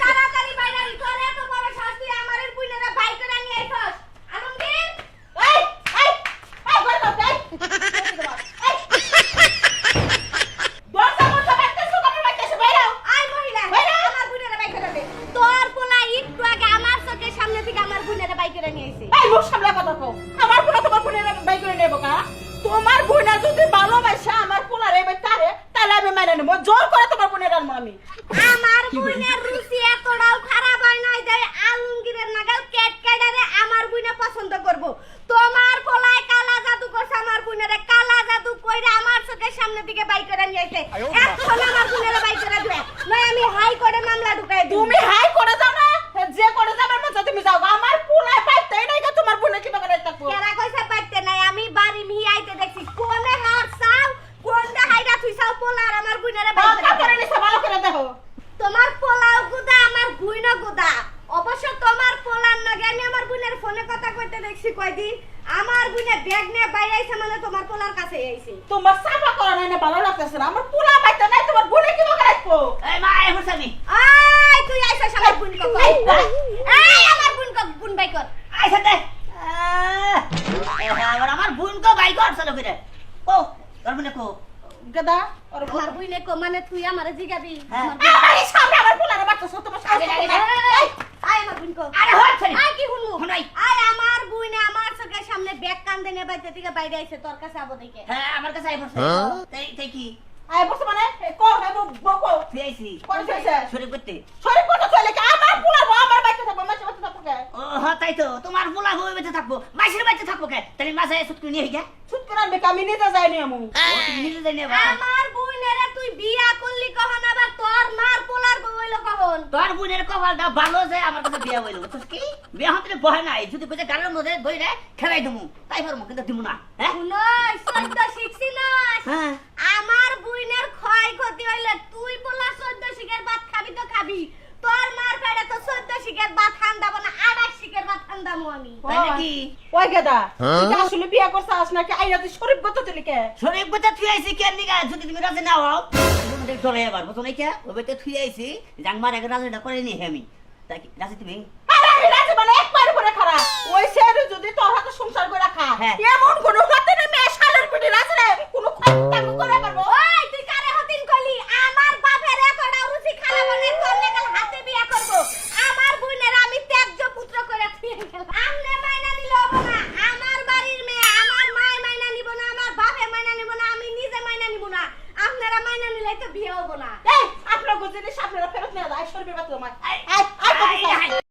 তাড়াতাড়ি বাইরে তোর এত বড় সাহস তুই আমার বুইনারা বাই করে নিয়ে আইছস আলমগীর? এই এই এই ঘরে দাও এই। এই দরজা বন্ধ করতে সুকাপে বাইতেছে বাইরে আই মহিলা বাইরে। আমার বুইনারা বাই করে দে তোর পোলা একটু আগে আমার চোখের সামনে থেকে আমার বুইনারা বাই করে নিয়ে আইছে। এই মুখ সামলা কথা কও। আমার পোলা তোমার বোনের বাই করে নেব কা? তোমার বোনা যদি ভালোবাসা আমার পোলার এবার তারে তাহলে আমি মেনে নেব। জোর করে তোমার বোনের আনব আমি। আমার বুইনের রুচি এতটাও খারাপ হয় নাই যে আলমগীরের নাগাল কেট কেডারে আমার বুইনা পছন্দ করব। তোমার পোলায় কালা জাদু করছে আমার বুইনারে কালা জাদু কইরা আমার চোখের সামনে দিকে বাই করে নিয়ে আইছে। এখন আমার বুইনারে বাই করে দিবে। নয় আমি হাই কোর্টে মামলা ঢুকাই তুমি হাই করে যাও না যে করে যাবার মতো তুমি যাও আমার পোলায় পাইতেই নাই গো তোমার বোনে কীভাবে রাই থাকব কেরা কইছে পাইতে নাই আমি বাড়ি মিহি আইতে দেখছি কোনে হাত চাও কোনটা হাইরা তুই চাও পোলা আর আমার বুইনারে বাই বাবা করে করে দিবে। নিছে ভালো করে দেখো তোমার পোলাও গুদা আমার গুইন গুদা অবশ্য তোমার পোলার লগে আমি আমার বোনের ফোনে কথা কইতে দেখছি কয়দিন আমার বোনে ব্যাগ নিয়ে বাইরে আইছে মানে তোমার পোলার কাছে আইছে। তোমার সাফা করা নাই না ভালো লাগতেছে না। আমার পোলা পাইতে নাই তোমার বোনে কীভাবে রাখব এই মা এই হুসামি আই তুই আইছস আমার বোন কক এই আমার বোন কক বোন বাই কর। আই সাথে এবার আমার বোন কো ভাই কর চলো ফিরে। কো তোর বোনে কো। গদা ওর আমার বোনে কো মানে তুই আমারে জিগাবি। হ্যাঁ। আমার সামনে আমার পোলারে বাচ্চা তোমার সামনে আরে, আরে, আরে। এই, আই আমার বোন কো আরে হট ফেরি আই কি হুনমু হুনাই। আই আমার বোনে আমার চোখের সামনে ব্যাগ কান্দে নে বাইতে থেকে বাইরে আইছে তোর কাছে আবো দেখে। হ্যাঁ আমার কাছে আই পড়ছে তাই তাই কি? আই বসে মানে? কো হে বো কো তুই আইছি। কোন ফেসে শরীর করতে। সরি কোন চলে কি আমার পোলা বউ আমার বাইতে থাকব মাসে মাসে থাকব কে? ও হ্যাঁ তাই তো। তোমার পোলা বউ বেঁচে থাকব। মাসের বেঁচে থাকব কে? তাহলে মাসে সুটকি নিয়ে গিয়া ছুট করে আনবে কামি নিতে যাইনি আমু। ও তুমি নিজে যাই নেবা আমার বোনেরা তুই বিয়া করলি কখন? আবার তোর মার পোলার বউ হইল কখন তোর বোনের কপালটা ভালো যে আমার কাছে বিয়া হইল বুঝছিস কি? বিয়া হতে বহে নাই যদি বুঝে গালের মধ্যে বই রে খেলাই দেবো তাই পারব কিন্তু দিব না হ্যাঁ? সদ্য শিখছি নয় হ্যাঁ। আমার বুইনের ক্ষয়ক্ষতি হইলে তুই বলা সদ্য শিখের ভাত খাবি তো খাবি। তোর মার পেটে তো সদ্য শিখের ভাত খান দাবো না আড়াই শিখের ভাত খান দামো আমি। তাই নাকি? ওই গদা তুই কি আসলে বিয়া করছাস নাকি? আইয়া তুই শরীফ গত দিলি কে? শরীর বেঁচে থুই আইছি কেন নিগা? যদি তুমি রাজি না হও তোমাদের চলে এবার বুঝো নাই কে? ও থুই আইছি জাংমার আগে রাজিটা করে নি আমি। তাই কি রাজি তুমি? আরে রাজি মানে একবার তো বিয়ে হব না। এই আপনার গুজিনি আপনারা ফেরত নিয়ে যায় সরবে বা আমার